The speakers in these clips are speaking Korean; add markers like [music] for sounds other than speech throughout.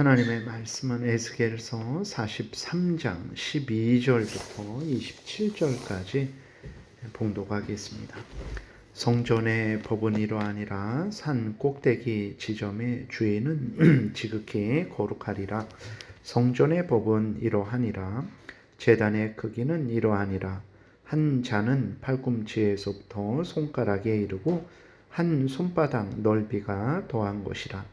하나님의 말씀은 에스겔서 43장 12절부터 27절까지 봉독하겠습니다. 성전의 법은 이러하니라 산 꼭대기 지점의 주인은 [clears throat] 지극히 거룩하리라. 성전의 법은 이러하니라. 제단의 크기는 이러하니라. 한 자는 팔꿈치에서부터 손가락에 이르고 한 손바닥 넓이가 더한 것이라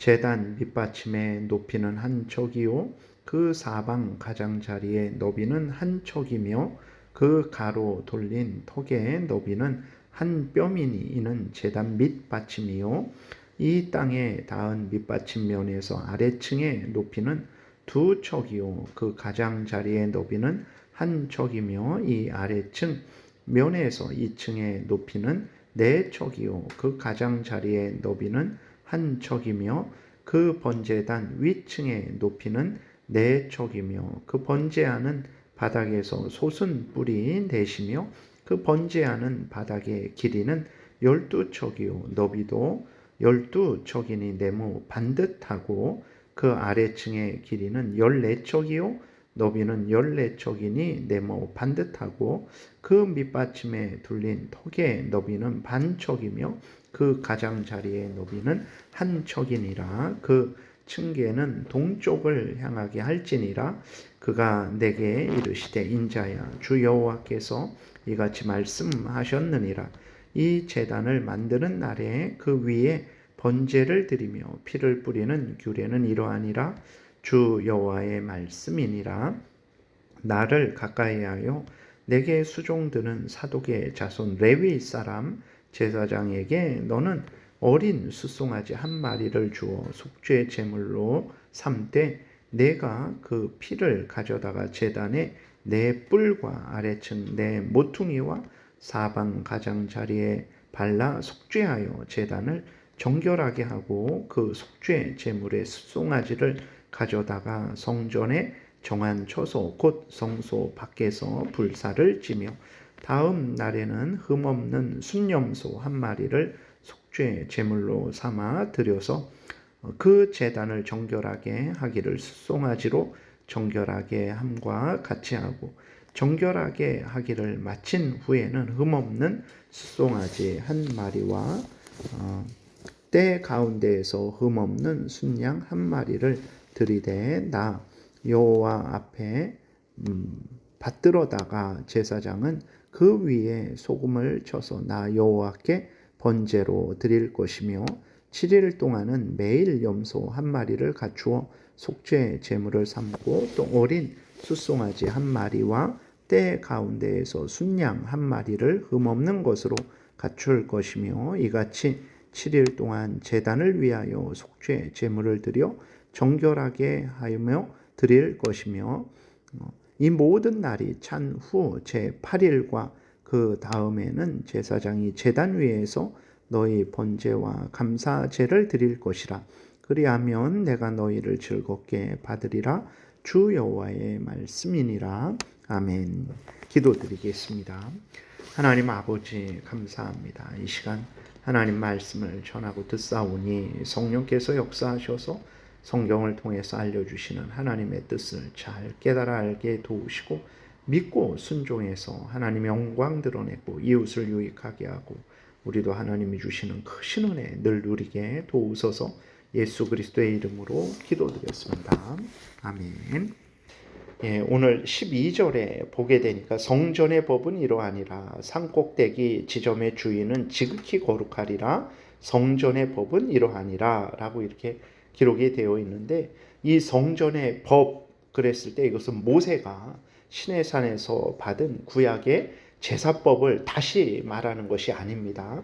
제단 밑받침의 높이는 한 척이요 그 사방 가장자리의 너비는 한 척이며 그 가로 돌린 턱의 너비는 한 뼘이니 이는 제단 밑받침이요. 이 땅에 닿은 밑받침 면에서 아래층의 높이는 두 척이요. 그 가장자리의 너비는 한 척이며 이 아래층 면에서 2층의 높이는 네 척이요. 그 가장자리의 너비는 한 척이며 그 번제단 위층의 높이는 네 척이며 그 번제하는 바닥에서 솟은 뿔이 넷이며 그 번제하는 바닥의 길이는 열두 척이요. 너비도 열두 척이니 네모 반듯하고 그 아래층의 길이는 열네 척이요. 너비는 열네 척이니 네모 반듯하고 그 밑받침에 둘린 턱의 너비는 반척이며 그 가장자리의 너비는 한 척이니라. 그 층계는 동쪽을 향하게 할지니라. 그가 내게 이르시되 인자야 주 여호와께서 이같이 말씀하셨느니라. 이 제단을 만드는 날에 그 위에 번제를 드리며 피를 뿌리는 규례는 이러하니라. 주 여호와의 말씀이니라. 나를 가까이하여 내게 수종드는 사독의 자손 레위 사람 제사장에게 너는 어린 수송아지 한 마리를 주어 속죄 제물로 삼되 내가 그 피를 가져다가 제단에 내 뿔과 아래층 내 모퉁이와 사방 가장 자리에 발라 속죄하여 제단을 정결하게 하고 그 속죄 제물의 수송아지를 가져다가 성전에 정한 처소 곧 성소 밖에서 불사를 지며 다음 날에는 흠없는 순념소 한 마리를 속죄 제물로 삼아 드려서 그 제단을 정결하게 하기를 수송아지로 정결하게 함과 같이 하고 정결하게 하기를 마친 후에는 흠없는 수송아지 한 마리와 어, 때 가운데에서 흠없는 순양 한 마리를 들이대 나 여호와 앞에 음, 받들어다가 제사장은 그 위에 소금을 쳐서 나 여호와께 번제로 드릴 것이며 7일 동안은 매일 염소 한 마리를 갖추어 속죄 제물을 삼고 또 어린 숫송아지 한 마리와 때 가운데에서 순양 한 마리를 흠없는 것으로 갖출 것이며 이같이 7일 동안 제단을 위하여 속죄 제물을 드려 정결하게 하며 드릴 것이며 어, 이 모든 날이 찬 후 제 8일과 그 다음에는 제사장이 제단 위에서 너희 번제와 감사제를 드릴 것이라. 그리하면 내가 너희를 즐겁게 받으리라. 주 여호와의 말씀이니라. 아멘. 기도드리겠습니다. 하나님 아버지 감사합니다. 이 시간 하나님 말씀을 전하고 듣사오니 성령께서 역사하셔서 성경을 통해서 알려주시는 하나님의 뜻을 잘 깨달아 알게 도우시고 믿고 순종해서 하나님의 영광 드러내고 이웃을 유익하게 하고 우리도 하나님이 주시는 크신 은혜 늘 누리게 도우소서 예수 그리스도의 이름으로 기도드렸습니다. 아멘. 예, 오늘 12절에 보게 되니까 성전의 법은 이러하니라 산꼭대기 지점의 주인은 지극히 거룩하리라 성전의 법은 이러하니라 라고 이렇게 기록이 되어 있는데 이 성전의 법 그랬을 때 이것은 모세가 신의 산에서 받은 구약의 제사법을 다시 말하는 것이 아닙니다.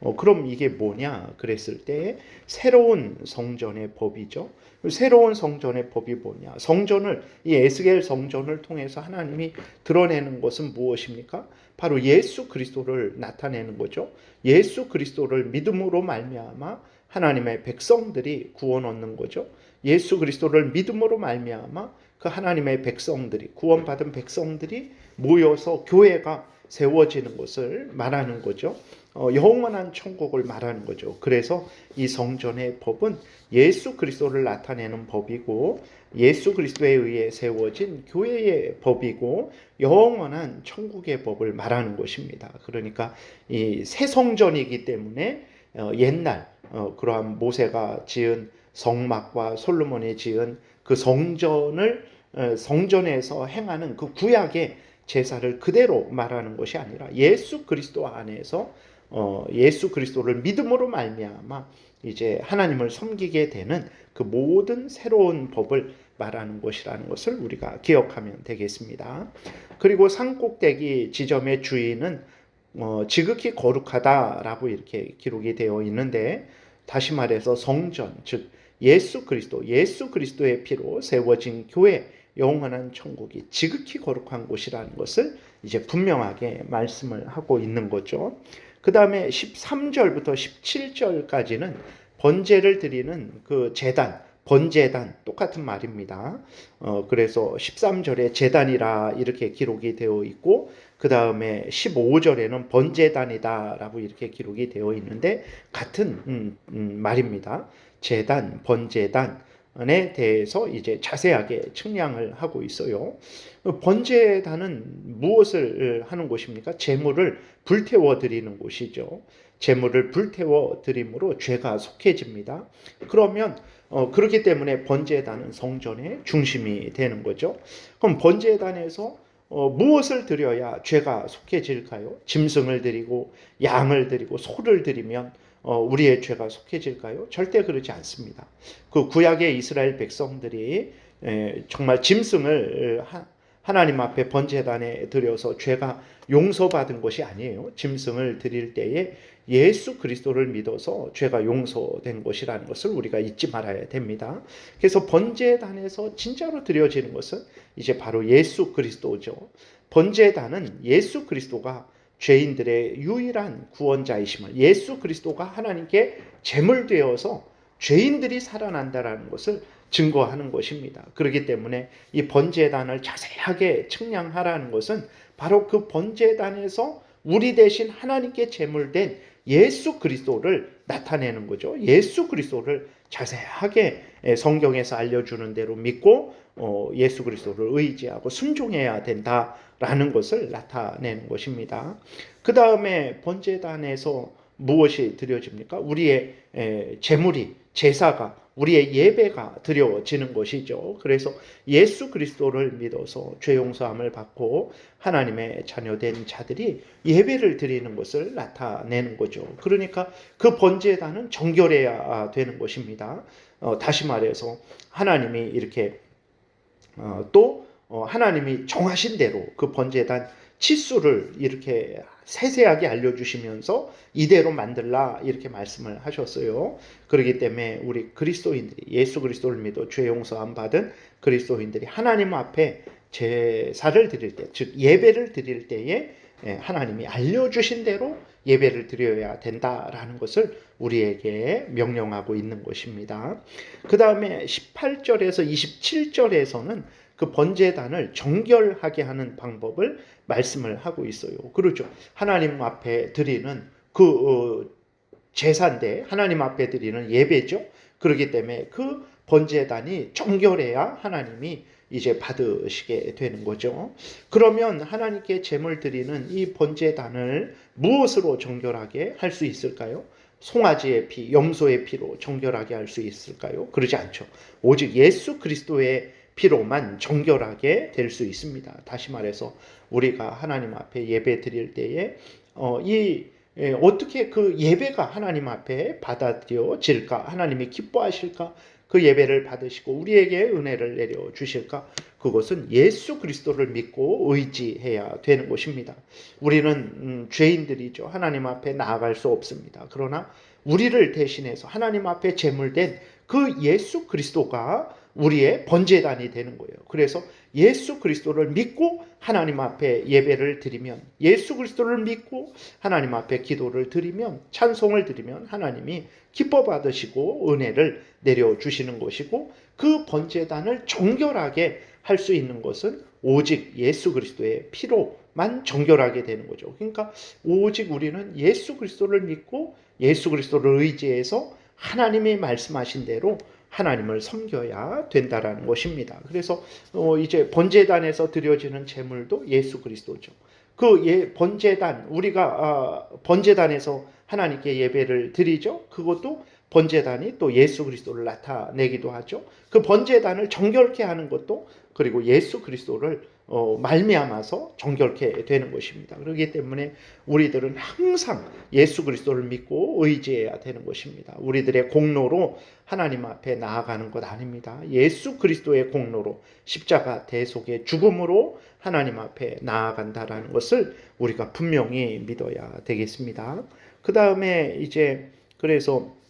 어, 그럼 이게 뭐냐 그랬을 때 새로운 성전의 법이죠. 새로운 성전의 법이 뭐냐? 성전을 이 에스겔 성전을 통해서 하나님이 드러내는 것은 무엇입니까? 바로 예수 그리스도를 나타내는 거죠. 예수 그리스도를 믿음으로 말미암아 하나님의 백성들이 구원 얻는 거죠. 예수 그리스도를 믿음으로 말미암아 그 하나님의 백성들이 구원받은 백성들이 모여서 교회가 세워지는 것을 말하는 거죠. 어, 영원한 천국을 말하는 거죠. 그래서 이 성전의 법은 예수 그리스도를 나타내는 법이고 예수 그리스도에 의해 세워진 교회의 법이고 영원한 천국의 법을 말하는 것입니다. 그러니까 이 새 성전이기 때문에 어, 옛날 어, 그러한 모세가 지은 성막과 솔로몬이 지은 그 성전을 어, 성전에서 행하는 그 구약의 제사를 그대로 말하는 것이 아니라 예수 그리스도 안에서 어, 예수 그리스도를 믿음으로 말미암아 이제 하나님을 섬기게 되는 그 모든 새로운 법을 말하는 것이라는 것을 우리가 기억하면 되겠습니다. 그리고 산꼭대기 지점의 주인은 어, 지극히 거룩하다라고 이렇게 기록이 되어 있는데 다시 말해서 성전 즉 예수 그리스도 예수 그리스도의 피로 세워진 교회 영원한 천국이 지극히 거룩한 곳이라는 것을 이제 분명하게 말씀을 하고 있는 거죠. 그 다음에 13절부터 17절까지는 번제를 드리는 그 재단, 번제단 똑같은 말입니다. 어, 그래서 13절에 재단이라 이렇게 기록이 되어 있고 그 다음에 15절에는 번제단이다라고 이렇게 기록이 되어 있는데 같은 음, 음, 말입니다. 재단, 번제단 에 대해서 이제 자세하게 측량을 하고 있어요. 번제단은 무엇을 하는 곳입니까? 재물을 불태워 드리는 곳이죠. 재물을 불태워 드림으로 죄가 속해집니다. 그러면 어, 그렇기 때문에 번제단은 성전의 중심이 되는 거죠. 그럼 번제단에서 어, 무엇을 드려야 죄가 속해질까요? 짐승을 드리고 양을 드리고 소를 드리면 어, 우리의 죄가 속해질까요? 절대 그러지 않습니다. 그 구약의 이스라엘 백성들이 에, 정말 짐승을 하, 하나님 앞에 번제단에 드려서 죄가 용서받은 것이 아니에요. 짐승을 드릴 때에 예수 그리스도를 믿어서 죄가 용서된 것이라는 것을 우리가 잊지 말아야 됩니다. 그래서 번제단에서 진짜로 드려지는 것은 이제 바로 예수 그리스도죠. 번제단은 예수 그리스도가 죄인들의 유일한 구원자이심을 예수 그리스도가 하나님께 제물 되어서 죄인들이 살아난다라는 것을 증거하는 것입니다. 그렇기 때문에 이 번제단을 자세하게 측량하라는 것은 바로 그 번제단에서 우리 대신 하나님께 제물된 예수 그리스도를 나타내는 거죠. 예수 그리스도를 자세하게 성경에서 알려주는 대로 믿고 어, 예수 그리스도를 의지하고 순종해야 된다라는 것을 나타내는 것입니다. 그 다음에 번제단에서 무엇이 드려집니까? 우리의 재물이 제사가 우리의 예배가 드려지는 것이죠. 그래서 예수 그리스도를 믿어서 죄 용서함을 받고 하나님의 자녀된 자들이 예배를 드리는 것을 나타내는 거죠. 그러니까 그 번제단은 정결해야 되는 것입니다. 어, 다시 말해서 하나님이 이렇게 어, 또 어, 하나님이 정하신 대로 그 번제단 치수를 이렇게 세세하게 알려주시면서 이대로 만들라 이렇게 말씀을 하셨어요. 그렇기 때문에 우리 그리스도인들이 예수 그리스도를 믿어 죄 용서함 받은 그리스도인들이 하나님 앞에 제사를 드릴 때, 즉 예배를 드릴 때에 예, 하나님이 알려주신 대로 예배를 드려야 된다라는 것을 우리에게 명령하고 있는 것입니다. 그 다음에 18절에서 27절에서는 그 번제단을 정결하게 하는 방법을 말씀을 하고 있어요. 그렇죠. 하나님 앞에 드리는 그 어, 제사인데 하나님 앞에 드리는 예배죠. 그렇기 때문에 그 번제단이 정결해야 하나님이 이제 받으시게 되는 거죠. 그러면 하나님께 제물 드리는 이 번제단을 무엇으로 정결하게 할 수 있을까요? 송아지의 피, 염소의 피로 정결하게 할 수 있을까요? 그러지 않죠. 오직 예수 그리스도의 피로만 정결하게 될 수 있습니다. 다시 말해서 우리가 하나님 앞에 예배 드릴 때에 어, 이 예, 어떻게 그 예배가 하나님 앞에 받아들여질까? 하나님이 기뻐하실까? 그 예배를 받으시고 우리에게 은혜를 내려 주실까? 그것은 예수 그리스도를 믿고 의지해야 되는 것입니다. 우리는 음, 죄인들이죠. 하나님 앞에 나아갈 수 없습니다. 그러나 우리를 대신해서 하나님 앞에 제물된 그 예수 그리스도가 우리의 번제단이 되는 거예요. 그래서 예수 그리스도를 믿고 하나님 앞에 예배를 드리면 예수 그리스도를 믿고 하나님 앞에 기도를 드리면 찬송을 드리면 하나님이 기뻐 받으시고 은혜를 내려 주시는 것이고 그 번제단을 정결하게 할 수 있는 것은 오직 예수 그리스도의 피로만 정결하게 되는 거죠. 그러니까 오직 우리는 예수 그리스도를 믿고 예수 그리스도를 의지해서 하나님이 말씀하신 대로 하나님을 섬겨야 된다라는 것입니다. 그래서 어 이제 번제단에서 드려지는 제물도 예수 그리스도죠. 그 예, 번제단 우리가 아, 번제단에서 하나님께 예배를 드리죠. 그것도 번제단이 또 예수 그리스도를 나타내기도 하죠. 그 번제단을 정결케 하는 것도 그리고 예수 그리스도를 어, 말미암아서 정결케 되는 것입니다. 그렇기 때문에 우리들은 항상 예수 그리스도를 믿고 의지해야 되는 것입니다. 우리들의 공로로 하나님 앞에 나아가는 것 아닙니다. 예수 그리스도의 공로로 십자가 대속의 죽음으로 하나님 앞에 나아간다라는 것을 우리가 분명히 믿어야 되겠습니다. 그 다음에 이제 그래서 어,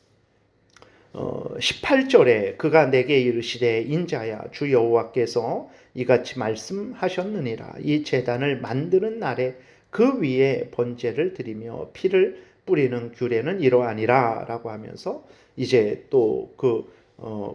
18절에 그가 내게 이르시되 인자야 주 여호와께서 이같이 말씀하셨느니라 이 제단을 만드는 날에 그 위에 번제를 드리며 피를 뿌리는 규례는 이러하니라라고 하면서 이제 또그 어,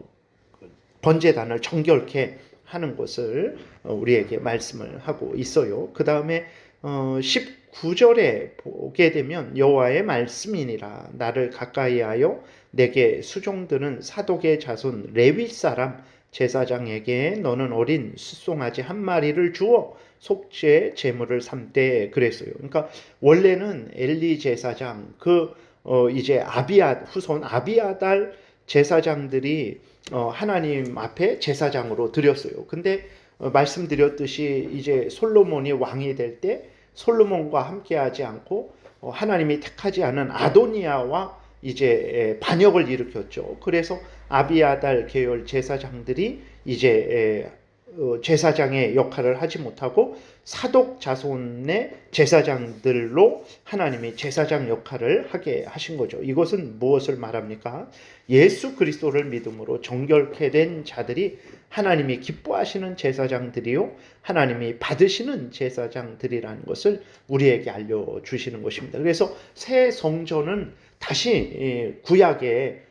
번제단을 정결케 하는 것을 어, 우리에게 말씀을 하고 있어요. 그 다음에 어, 19절에 보게 되면 여호와의 말씀이니라 나를 가까이하여 내게 수종드는 사독의 자손 레위 사람 제사장에게 너는 어린 숫송아지 한 마리를 주어 속죄 제물을 삼되 그랬어요. 그러니까 원래는 엘리 제사장 그 어, 이제 아비아 후손 아비아달 제사장들이 어, 하나님 앞에 제사장으로 드렸어요. 근데 어, 말씀드렸듯이 이제 솔로몬이 왕이 될 때 솔로몬과 함께하지 않고 어, 하나님이 택하지 않은 아도니아와 이제 반역을 일으켰죠. 그래서 아비아달 계열 제사장들이 이제 어, 제사장의 역할을 하지 못하고 사독 자손의 제사장들로 하나님이 제사장 역할을 하게 하신 거죠. 이것은 무엇을 말합니까? 예수 그리스도를 믿음으로 정결케 된 자들이 하나님이 기뻐하시는 제사장들이요. 하나님이 받으시는 제사장들이라는 것을 우리에게 알려 주시는 것입니다. 그래서 새 성전은 다시 구약의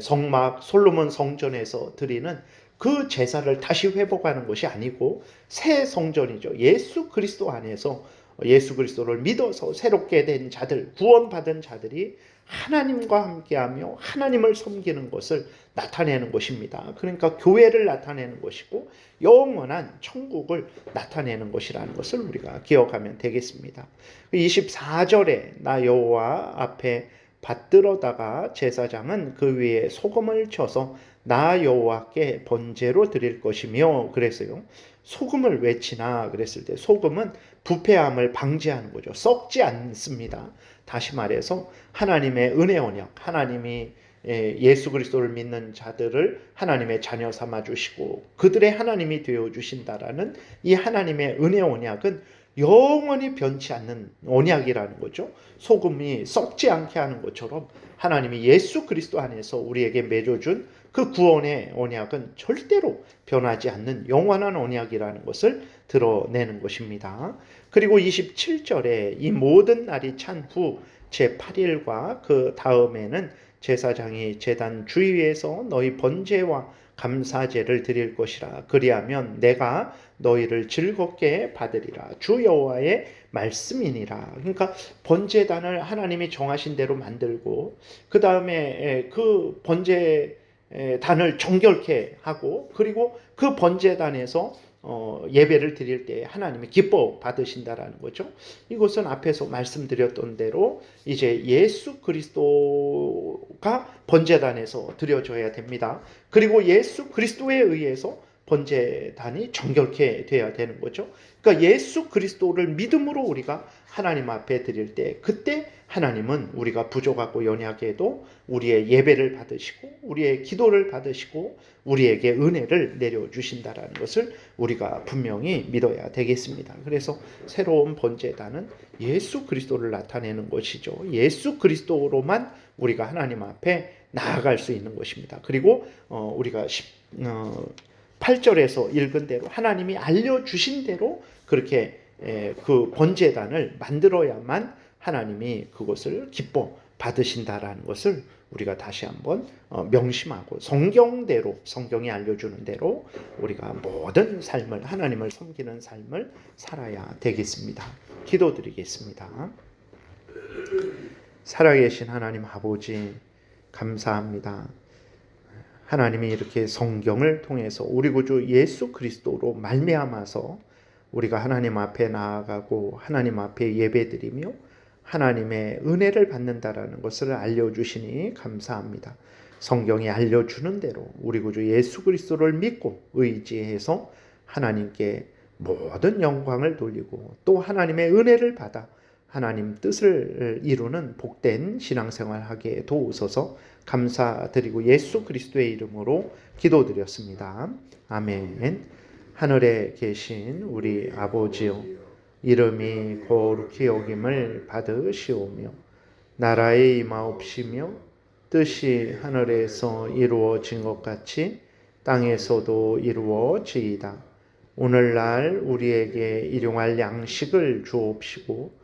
성막 솔로몬 성전에서 드리는 그 제사를 다시 회복하는 것이 아니고 새 성전이죠. 예수 그리스도 안에서 예수 그리스도를 믿어서 새롭게 된 자들, 구원받은 자들이 하나님과 함께하며 하나님을 섬기는 것을 나타내는 것입니다. 그러니까 교회를 나타내는 것이고 영원한 천국을 나타내는 것이라는 것을 우리가 기억하면 되겠습니다. 24절에 나 여호와 앞에 받들어다가 제사장은 그 위에 소금을 쳐서 나 여호와께 번제로 드릴 것이며 그랬어요. 소금을 왜 치나 그랬을 때 소금은 부패함을 방지하는 거죠. 썩지 않습니다. 다시 말해서 하나님의 은혜 언약, 하나님이 예, 예수 그리스도를 믿는 자들을 하나님의 자녀 삼아 주시고 그들의 하나님이 되어 주신다라는 이 하나님의 은혜 언약은 영원히 변치 않는 언약이라는 거죠. 소금이 썩지 않게 하는 것처럼 하나님이 예수 그리스도 안에서 우리에게 맺어준 그 구원의 언약은 절대로 변하지 않는 영원한 언약이라는 것을 드러내는 것입니다. 그리고 27절에 이 모든 날이 찬 후 제8일과 그 다음에는 제사장이 제단 주위에서 너희 번제와 감사제를 드릴 것이라. 그리하면 내가 너희를 즐겁게 받으리라. 주 여호와의 말씀이니라. 그러니까 번제단을 하나님이 정하신 대로 만들고 그 다음에 그 번제 단을 정결케 하고 그리고 그 번제단에서 어, 예배를 드릴 때 하나님이 기뻐 받으신다라는 거죠. 이것은 앞에서 말씀드렸던 대로 이제 예수 그리스도가 번제단에서 드려져야 됩니다. 그리고 예수 그리스도에 의해서 번제단이 정결케 되어야 되는 거죠. 그러니까 예수 그리스도를 믿음으로 우리가 하나님 앞에 드릴 때 그때 하나님은 우리가 부족하고 연약해도 우리의 예배를 받으시고 우리의 기도를 받으시고 우리에게 은혜를 내려 주신다라는 것을 우리가 분명히 믿어야 되겠습니다. 그래서 새로운 번제단은 예수 그리스도를 나타내는 것이죠. 예수 그리스도로만 우리가 하나님 앞에 나아갈 수 있는 것입니다. 그리고 어, 우리가 10, 어, 8절에서 읽은 대로 하나님이 알려주신 대로 그렇게 에, 그 번제단을 만들어야만 하나님이 그것을 기뻐 받으신다라는 것을 우리가 다시 한번 어, 명심하고 성경대로 성경이 알려주는 대로 우리가 모든 삶을 하나님을 섬기는 삶을 살아야 되겠습니다. 기도드리겠습니다. 살아계신 하나님 아버지 감사합니다. 하나님이 이렇게 성경을 통해서 우리 구주 예수 그리스도로 말미암아서 우리가 하나님 앞에 나아가고 하나님 앞에 예배드리며 하나님의 은혜를 받는다라는 것을 알려주시니 감사합니다. 성경이 알려주는 대로 우리 구주 예수 그리스도를 믿고 의지해서 하나님께 모든 영광을 돌리고 또 하나님의 은혜를 받아 하나님 뜻을 이루는 복된 신앙생활 하게 도우소서 감사드리고 예수 그리스도의 이름으로 기도드렸습니다. 아멘. 하늘에 계신 우리 아버지요 이름이 거룩히 여김을 받으시오며 나라의 임하옵시며 뜻이 하늘에서 이루어진 것 같이 땅에서도 이루어지이다. 오늘날 우리에게 일용할 양식을 주옵시고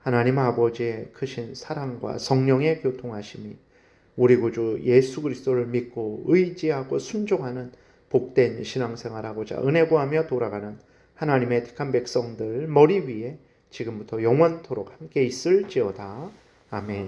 하나님 아버지의 크신 사랑과 성령의 교통하심이 우리 구주 예수 그리스도를 믿고 의지하고 순종하는 복된 신앙생활하고자 은혜 구하며 돌아가는 하나님의 택한 백성들 머리 위에 지금부터 영원토록 함께 있을지어다. 아멘.